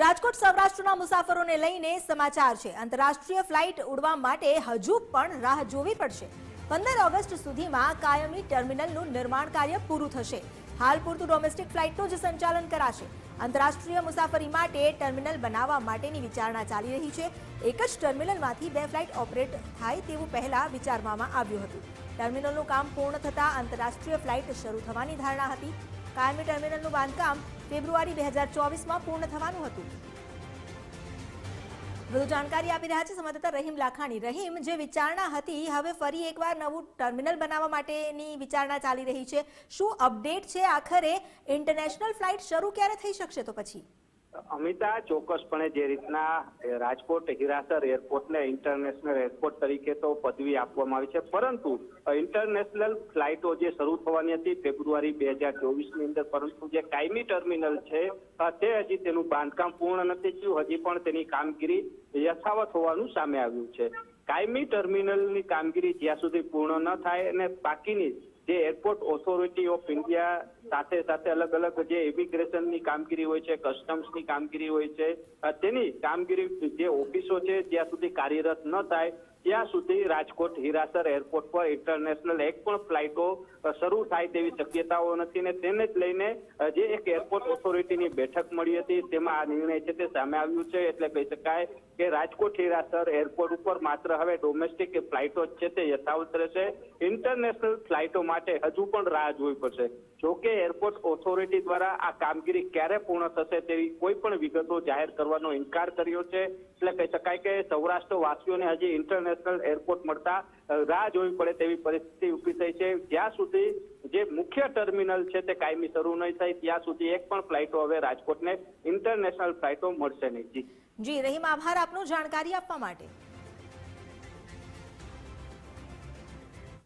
રાજકોટ સૌરાષ્ટ્રના મુસાફરોને લઈને સમાચાર છે. આંતરરાષ્ટ્રીય ફ્લાઇટ ઉડવા માટે હજુ પણ રાહ જોવી પડશે. પંદર ઓગસ્ટ સુધીમાં કાયમી ટર્મિનલનું નિર્માણ કાર્ય પૂરું થશે. હાલ પૂરતું ડોમેસ્ટિક ફ્લાઇટનું જ સંચાલન કરાશે. આંતરરાષ્ટ્રીય મુસાફરી માટે ટર્મિનલ બનાવવા માટેની વિચારણા ચાલી રહી છે. એક જ ટર્મિનલમાંથી બે ફ્લાઇટ ઓપરેટ થાય તેવું પહેલા વિચારવામાં આવ્યું હતું. ટર્મિનલનું કામ પૂર્ણ થતાં આંતરરાષ્ટ્રીય ફ્લાઇટ શરૂ થવાની ધારણા હતી. કાયમી ટર્મિનલનું બાંધકામ ફેબ્રુઆરી બે હજાર ચોવીસમાં પૂર્ણ થવાનું હતું. વધુ જાણકારી આપી રહ્યા છે સંવાદદાતા રહીમ લાખાણી. રહીમ, જે વિચારણા હતી, હવે ફરી એકવાર નવું ટર્મિનલ બનાવવા માટેની વિચારણા ચાલી રહી છે. શું અપડેટ છે આખરે? ઇન્ટરનેશનલ ફ્લાઇટ શરૂ ક્યારે થઈ શકશે તો પછી? અમિતા ચોક્કસપણે જે રીતના રાજકોટ હિરાસર એરપોર્ટને ઇન્ટરનેશનલ એરપોર્ટ તરીકે તો પદવી આપવામાં આવી છે. પરંતુ ઇન્ટરનેશનલ ફ્લાઇટો જે શરૂ થવાની હતી ફેબ્રુઆરી બે હજાર ચોવીસની અંદર, પરંતુ જે કાયમી ટર્મિનલ છે તે હજી તેનું બાંધકામ પૂર્ણ નથી થયું. હજી પણ તેની કામગીરી યથાવત હોવાનું સામે આવ્યું છે. કાયમી ટર્મિનલની કામગીરી જ્યાં સુધી પૂર્ણ ન થાય અને બાકીની જે એરપોર્ટ ઓથોરિટી ઓફ ઇન્ડિયા સાથે સાથે અલગ અલગ જે ઇમિગ્રેશનની કામગીરી હોય છે કસ્ટમ્સની કામગીરી હોય છે તેની કામગીરી જે ઓફિસો છે, જ્યાં સુધી કાર્યરત ન થાય ત્યાં સુધી રાજકોટ, હિરાસર એરપોર્ટ પર ઇન્ટરનેશનલ એક પણ ફ્લાઇટો શરૂ થાય તેવી શક્યતાઓ નથી ને તેને જ લઈને જે એક એરપોર્ટ ઓથોરિટીની બેઠક મળી હતી, તેમાં આ નિર્ણય છે તે સામે આવ્યું છે. એટલે કહી શકાય કે રાજકોટ, હિરાસર એરપોર્ટ ઉપર માત્ર હવે ડોમેસ્ટિક ફ્લાઇટો જ છે તે યથાવત રહેશે. ઇન્ટરનેશનલ ફ્લાઇટો માટે હજુ પણ રાહ જોવી પડશે. જોકે એરપોર્ટ ઓથોરિટી દ્વારા આ કામગીરી ક્યારે પૂર્ણ થશે તેવી કોઈ પણ વિગતો જાહેર કરવાનો ઇનકાર કર્યો છે. એટલે કહી શકાય કે સૌરાષ્ટ્ર વાસીઓને હજી ઇન્ટરનેશનલ એરપોર્ટ મળતા રાહ જોવી પડે તેવી પરિસ્થિતિ ઊભી થઈ છે. જ્યાં સુધી જે મુખ્ય ટર્મિનલ છે તે કાયમી શરૂ નહીં થાય, ત્યાં સુધી એક પણ ફ્લાઇટો હવે રાજકોટને ઇન્ટરનેશનલ ફ્લાઇટો મળશે નહીં. જી. જી, રહીમ, આભાર આપનો જાણકારી આપવા માટે.